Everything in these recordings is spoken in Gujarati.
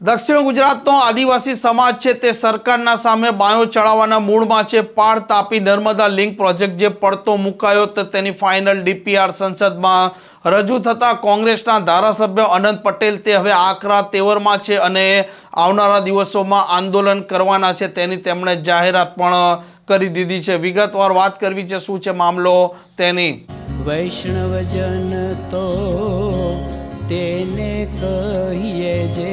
દક્ષિણ ગુજરાતનો આદિવાસી સમાજ છે તે સરકારના સામે બાયો ચડાવવાના મૂળમાં છે. પાળ તાપી નર્મદા લિંક પ્રોજેક્ટ જે પડતો મુકાયો તો તેની ફાઇનલ ડીપીઆર સંસદમાં રજૂ થતા કોંગ્રેસના ધારાસભ્ય અનંત પટેલ તે હવે આકરા તેવરમાં છે અને આવનારા દિવસોમાં આંદોલન કરવાના છે. તેની તેમણે જાહેરાત પણ કરી દીધી છે. વિગતવાર વાત કરવી છે, શું છે મામલો તેની? વૈષ્ણવજન તો તેને કહીએ જે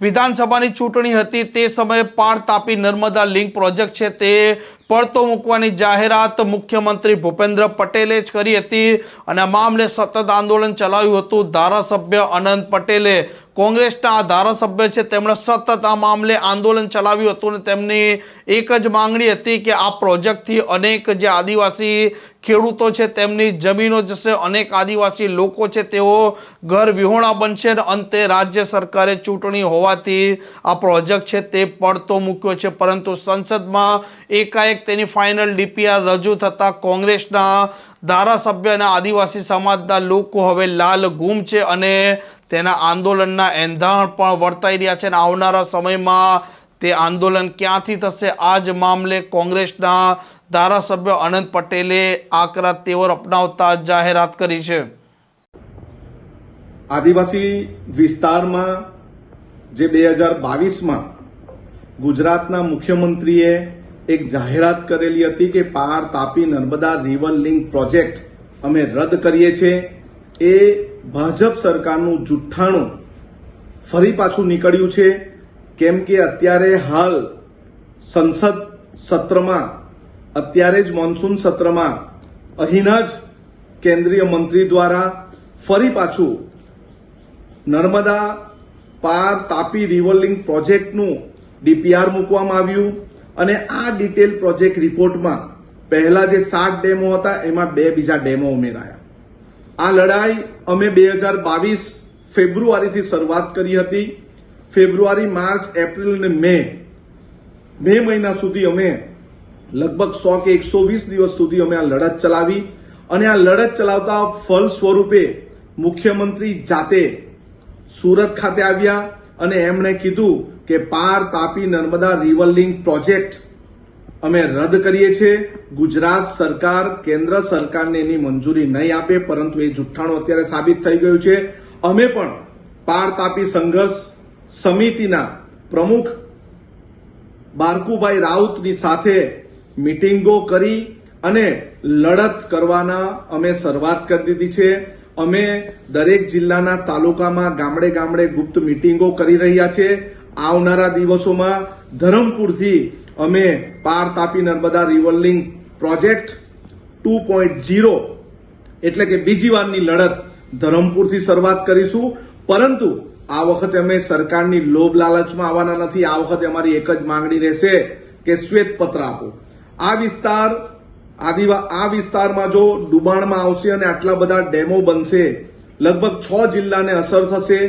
વિધાનસભાની ચૂંટણી હતી તે સમયે પાળ તાપી નર્મદા લિંક પ્રોજેક્ટ છે તે પડતો મૂકવાની જાહેરાત મુખ્યમંત્રી ભૂપેન્દ્ર પટેલે જ કરી હતી અને આ મામલે સતત આંદોલન ચલાવ્યું હતું. ધારાસભ્ય અનંત પટેલે કોંગ્રેસના આ ધારાસભ્ય છે તેમણે સતત આ મામલે આંદોલન ચલાવ્યું હતું અને તેમની એક જ માંગણી હતી કે આ પ્રોજેક્ટથી અનેક જે આદિવાસી ખેડૂતો છે તેમની જમીનો જશે, અનેક આદિવાસી લોકો છે તેઓ ઘર વિહોણા બનશે અને અંતે રાજ્ય સરકારે ચૂંટણી હોવાથી આ પ્રોજેક્ટ છે તે પડતો મૂક્યો છે, પરંતુ સંસદમાં એકાએક તેની ફાઇનલ ડીપીઆર રજૂ થતાં કોંગ્રેસના ધારાસભ્ય અને આદિવાસી સમાજના લોકો હવે લાલ ગુમ છે અને તેના આંદોલનના એંધાણ પણ વર્તાઈ રહ્યા છે અને આવનારા સમયમાં તે આંદોલન ક્યાંથી થશે? આ જ મામલે કોંગ્રેસના ધારાસભ્ય અનંત પટેલે આકરા તેવર અપનાવતા જાહેરાત કરી છે. આદિવાસી વિસ્તારમાં જે બે હજાર બાવીસમાં ગુજરાતના મુખ્યમંત્રીએ એક જાહેરાત કરેલી હતી કે Par Tapi Narmada river link project અમે રદ કરીએ છીએ. એ ભાજપ સરકારનું જુઠ્ઠાણું ફરી પાછું નીકળ્યું છે. કેમ કે અત્યારે હાલ સંસદ સત્રમાં, અત્યારે જ મોન્સૂન સત્રમાં, અહીંના જ કેન્દ્રીય મંત્રી દ્વારા ફરી પાછું નર્મદા પાર તાપી રિવરલિંક પ્રોજેક્ટનું ડીપીઆર મૂકવામાં આવ્યું અને આ ડિટેલ પ્રોજેક્ટ રિપોર્ટમાં પહેલા જે સાત ડેમો હતા, એમાં બે બીજા ડેમો ઉમેરાયા. આ લડાઈ અમે બે હજાર બાવીસ ફેબ્રુઆરીથી શરૂઆત કરી હતી. ફેબ્રુઆરી, માર્ચ, એપ્રિલ અને મે. મે મહિના સુધી અમે લગભગ સો કે એકસો વીસ દિવસ સુધી અમે આ લડત ચલાવી અને આ લડત ચલાવતા ફલ સ્વરૂપે મુખ્યમંત્રી જાતે સુરત ખાતે આવ્યા અને એમણે કીધું કે Par Tapi Narmada river link project અમે રદ કરીએ છીએ. ગુજરાત સરકાર, કેન્દ્ર સરકારને એની મંજૂરી નહીં આપે, પરંતુ એ જુઠ્ઠાણું અત્યારે સાબિત થઈ ગયું છે. અમે પણ પાર તાપી સંઘર્ષ સમિતિના પ્રમુખ બારકુભાઈ રાઉતની સાથે મિટિંગો કરી અને લડત કરવાના અમે શરૂઆત કરી દીધી છે. અમે દરેક જિલ્લાના તાલુકામાં ગામડે ગામડે ગુપ્ત મિટિંગો કરી રહ્યા છે. આવનારા દિવસોમાં ધરમપુરથી અમે Par Tapi Narmada river project two point zero એટલે કે બીજી વારની લડત ધરમપુરથી શરૂઆત કરીશું. પરંતુ આ વખતે અમે સરકારની લોભ લાલચમાં આવવાના નથી. આ વખતે અમારી એક જ માંગણી રહેશે કે શ્વેત પત્ર આપો. આ વિસ્તાર આદિવા આ વિસ્તારમાં જો ડુબાણમાં આવશે અને આટલા બધા ડેમો બનશે, લગભગ છ જિલ્લાને અસર થશે,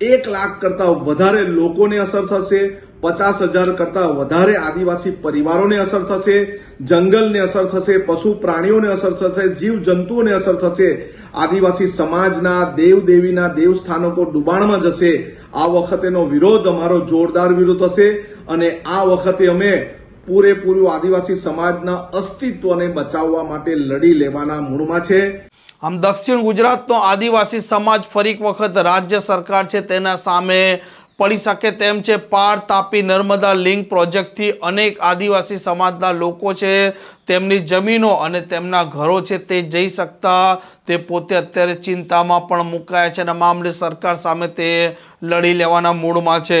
એક લાખ કરતા વધારે લોકોને અસર થશે, પચાસ હજાર કરતા વધારે આદિવાસી પરિવારોને અસર થશે, જંગલને અસર થશે, પશુ પ્રાણીઓને અસર થશે જીવ જંતુઓને અસર થશે, આદિવાસી સમાજના દેવ દેવીના દેવસ્થાનકો ડુબાણમાં જશે. આ વખતેનો વિરોધ અમારો જોરદાર વિરોધ હશે અને આ વખતે અમે પૂરેપૂરું આદિવાસી સમાજના અસ્તિત્વને બચાવવા માટે લડી લેવાના મૂળમાં છે. આમ દક્ષિણ ગુજરાતનો આદિવાસી સમાજ ફરીક વખત રાજ્ય સરકાર છે તેના સામે પડી શકે તેમ છે. પાર તાપી નર્મદા લિંક પ્રોજેક્ટથી અનેક આદિવાસી સમાજના લોકો છે તેમની જમીનો અને તેમના ઘરો છે તે જઈ શકતા તે પોતે અત્યારે ચિંતામાં પણ મુકાયા છે અને મામલે સરકાર સામે તે લડી લેવાના મૂડમાં છે.